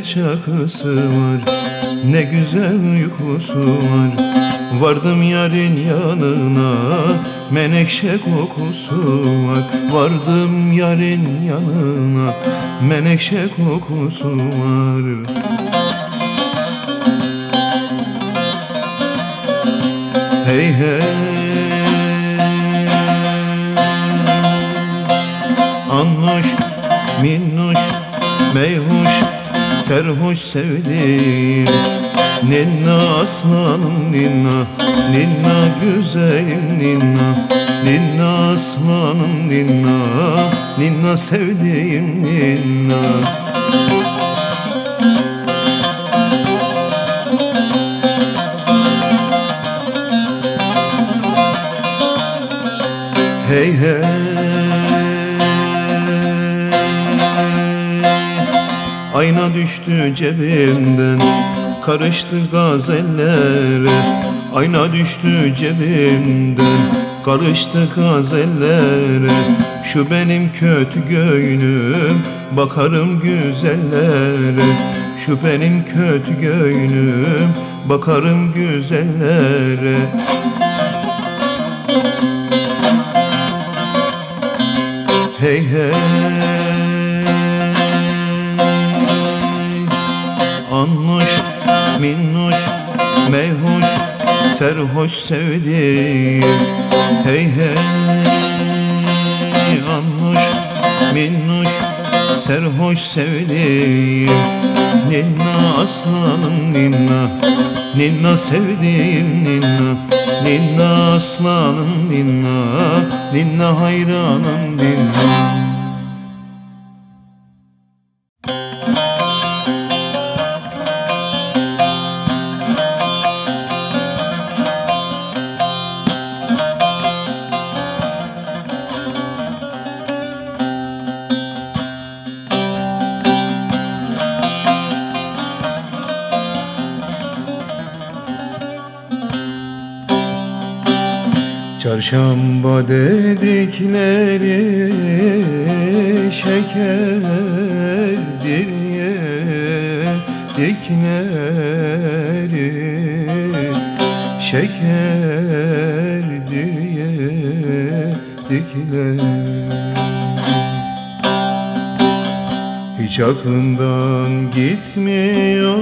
Cebinde çakısı var. Ne güzel uykusu var. Vardım yarın yanına Menekşe kokusu var. Vardım yarın yanına Menekşe kokusu var sevdiğim Ninna aslanım ninna, ninna güzelim ninna. Ninna aslanım ninna, ninna sevdiğim ninna. Hey hey düştü cebimden Karıştı gazellere Ayna düştü cebimden Karıştı gazellere Şu benim kötü göynüm Bakarım güzellere. Şu benim kötü göynüm Bakarım güzellere. Hey hey minnoş, meyhoş, serhoş sevdiğim. Hey hey Annoş, minnoş, serhoş sevdiğim. Ninna aslanım ninna Ninna sevdiğim ninna. Ninna aslanım ninna Ninna hayranım ninna Çarşamba dedikleri şekerdir yedikleri. Şekerdir yedikleri. Hiç aklımdan gitmiyor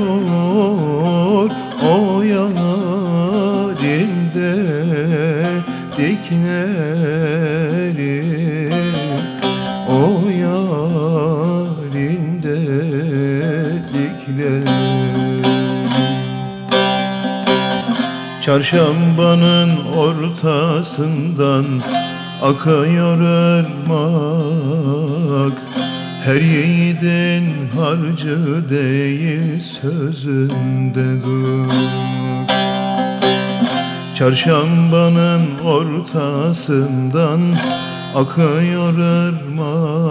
Çarşambanın ortasından akıyor ırmak Her yiğidin harcı değil sözünde durmak. Çarşambanın ortasından akıyor ırmak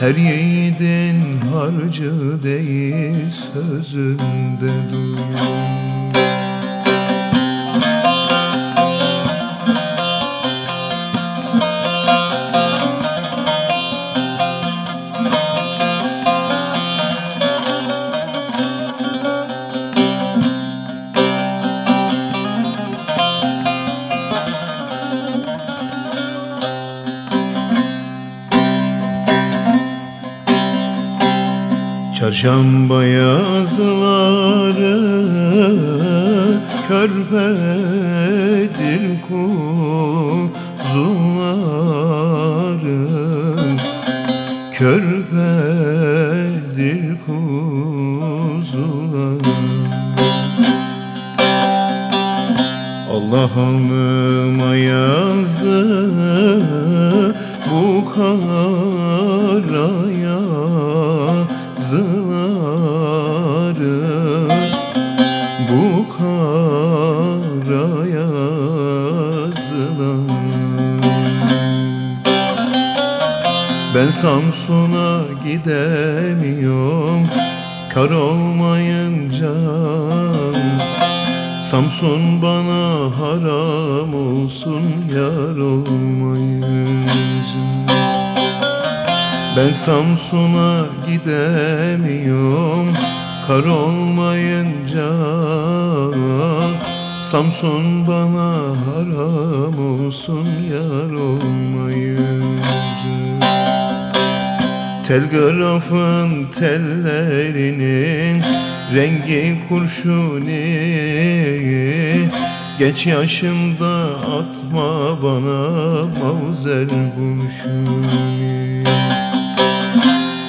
Her yiğidin harcı değil sözünde durmak Çarşamba yazıları körpedir Samsun bana haram olsun yar olmayınca Ben Samsun'a gidemiyorum Kar olmayınca. Samsun bana haram olsun yar olmayınca Telgrafın tellerinin rengi kurşuni. Geç yaşında atma bana mavzer kurşuni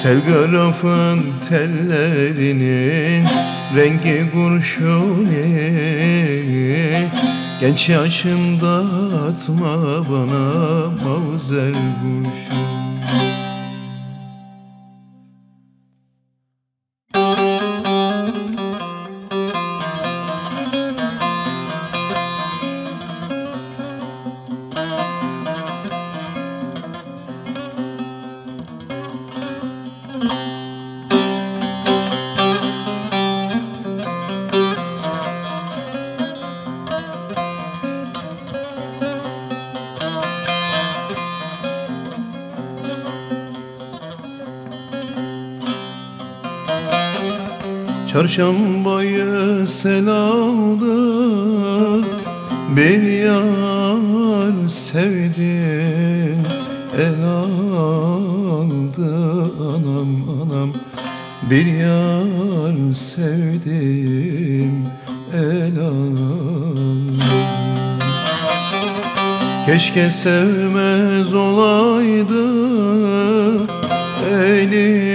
Telgrafın tellerinin rengi kurşuni. Genç yaşında atma bana mavzer kurşuni Çarşambayı sel aldı Bir yar sevdim El aldı. Anam anam Bir yar sevdim El aldı. Keşke sevmez olaydı Elim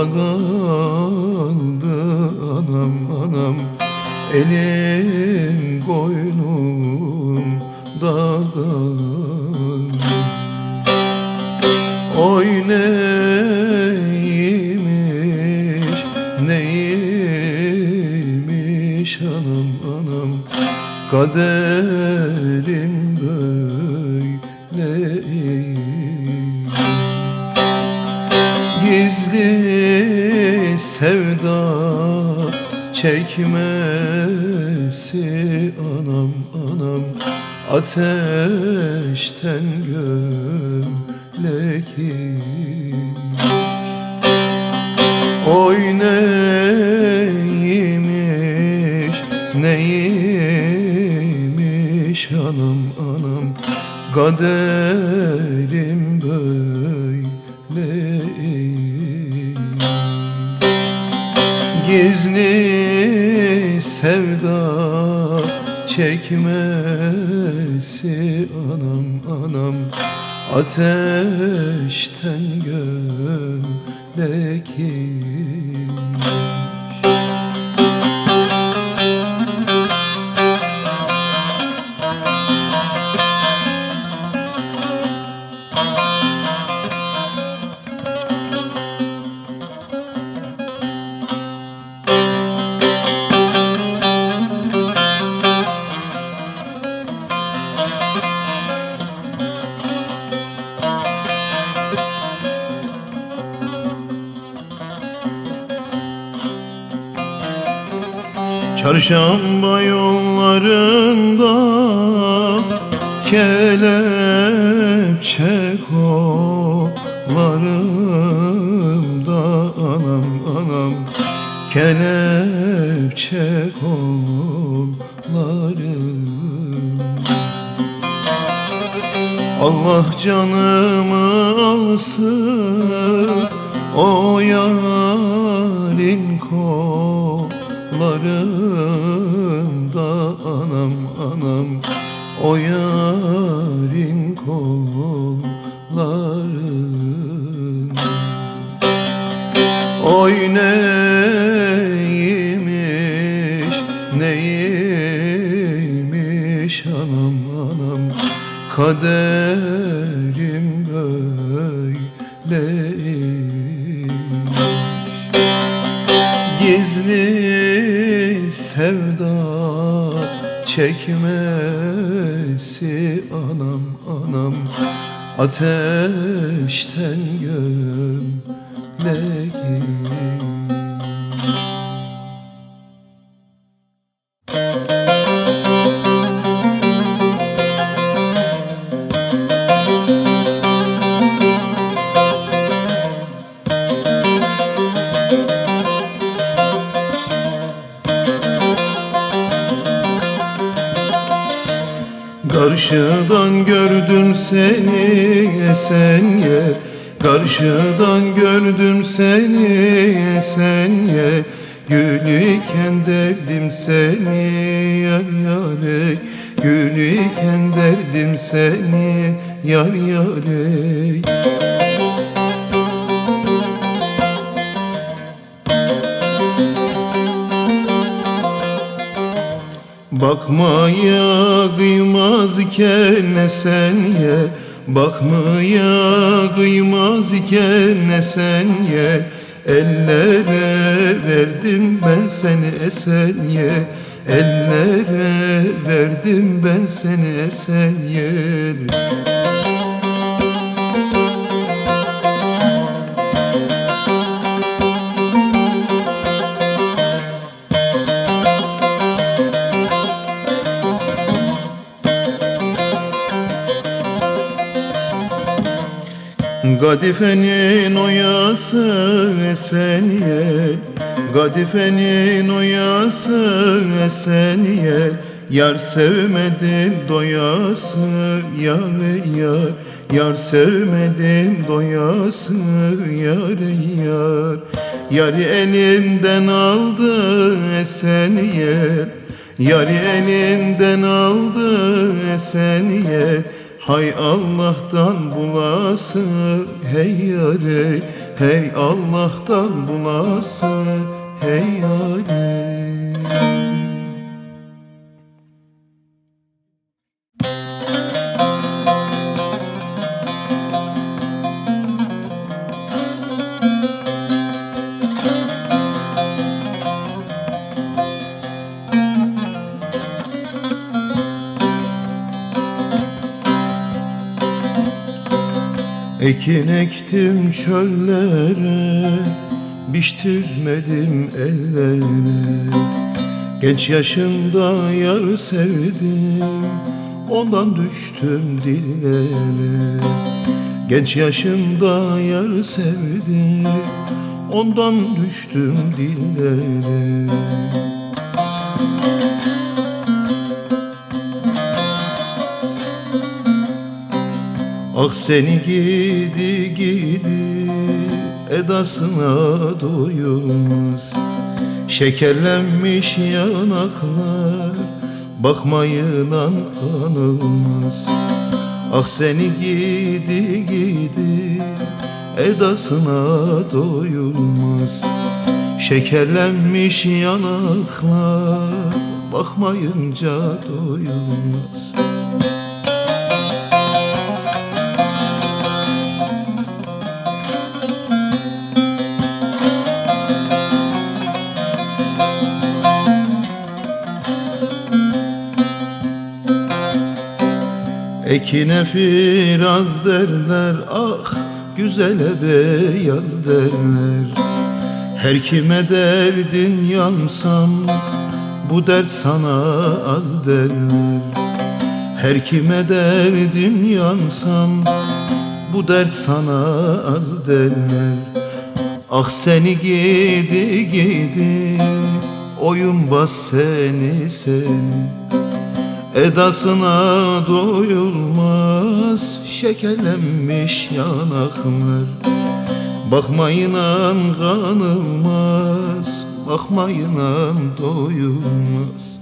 da kaldı Anam anam. Elim koynum da kaldı Oy neymiş neymiş anam anam. Kaderim böyleymiş sevda çekmesi anam anam. Ateşten gömlek Oy neymiş neymiş anam anam. Kaderim böyleymiş Gizli sevda çekmesi anam anam. Ateşten gömlek Çarşamba yollarında kelepçe kollarımda. Anam anam kelepçe kollarım. Allah canımı alsın o yarın kollarında anam o yarın kollarım. Oy neymiş anam anam? Kaderim böyleymiş. Gizli sevda çekmesi anam anam. Ateşten gömlek Karşıdan gördüm seni esen yer. Karşıdan gördüm seni esen yer. Gülüken derdim seni yar yar ey. Gülüken derdim seni yar yar ey Bakmaya kıymaz iken ne sen Bakmaya kıymaz iken ne sen Ellere verdim ben seni esen ye. Ellere verdim ben seni esen ye Gadifenin oyası esen yel Gadifenin oyası esen yel Yar sevmedim doyası yar yar. Yar sevmedim doyası yar yar. Yar elinden aldı esen yel Yar elinden aldı esen yel Hay Allah'tan bulası hey yare Hey Allah'tan bulası hey yare Ekin ektim çöllere Biçtirmedim ellerine. Genç yaşımda yar sevdim Ondan düştüm dillere. Genç yaşımda yar sevdim Ondan düştüm dillere Ah seni gidi gidi edasına doyulmaz. Şekerlenmiş yanaklar bakmayınan kanılmaz Ah seni gidi gidi edasına doyulmaz. Şekerlenmiş yanaklar bakmayınca doyulmaz Ekine firaz derler ah güzele beyaz derler. Her kime derdin yansam bu dert sana az derler. Her kime derdin yansam bu dert sana az derler. Ah seni gidi gidi oyun bas seni seni Edasına doyulmaz şekerlenmiş yanaklar. Bakmayınan kanılmaz, bakmayınan doyulmaz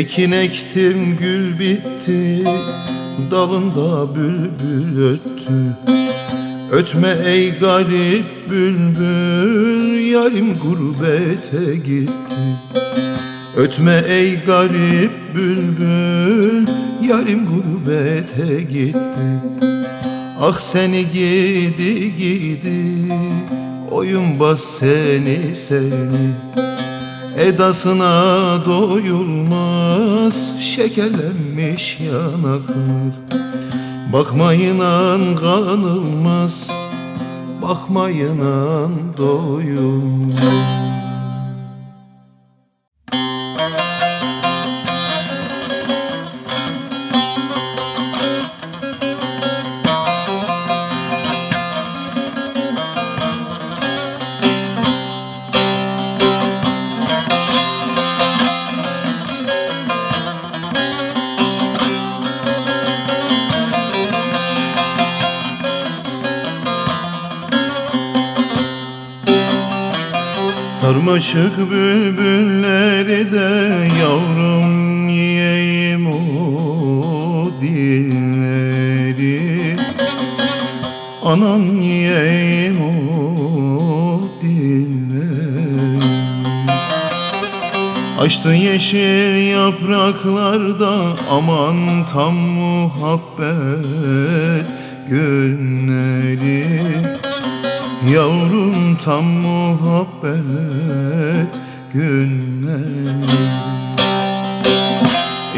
Ekin ektim gül bitti Dalında bülbül öttü. Ötme ey garip bülbül Yarim gurbete gitti. Ötme ey garip bülbül Yarim gurbete gitti. Ah seni gidi gidi Oyun bas seni seni Edasına doyulmaz şekerlenmiş yanaklar. Bakmayınan kanılmaz Bakmayınan doyulmaz Sarmaşık bülbülleri de yavrum yiyeyim o dilleri. Anam yiyeyim o dilleri. Açtı yeşil yapraklarda aman tam muhabbet günleri Yavrum tam muhabbet günleri.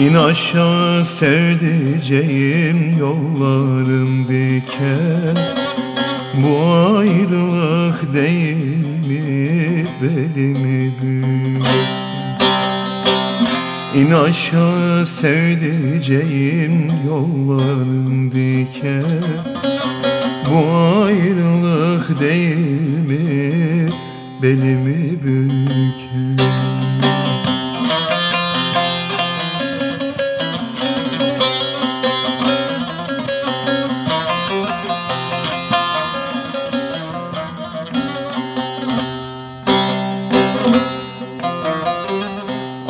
İn aşağı sevdiceğim yollarım diken. Bu ayrılık değil mi belimi büyük İn aşağı sevdiceğim yolların diken Bu ayrılık değil mi? Belimi büken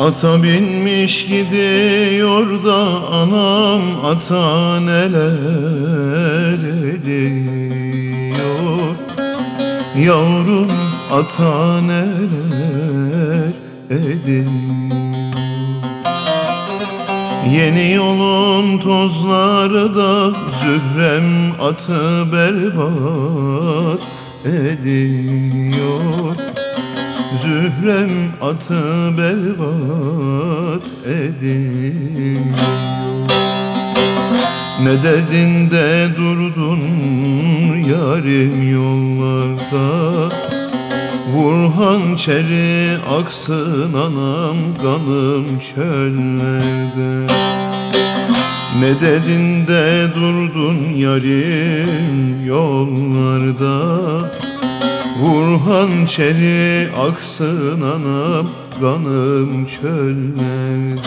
Ata binmiş gidiyor da anam ata neler ediyor? Yavrum ata neler ediyor? Yeni yolun tozları da zührem atı berbat ediyor Zührem atı berbat ediyor Ne dedin de durdun yarim yollarda? Vur hançeri aksın anam kanım çöllerde. Ne dedin de durdun yarim yollarda Vur hançeri aksın anam kanım çöllerde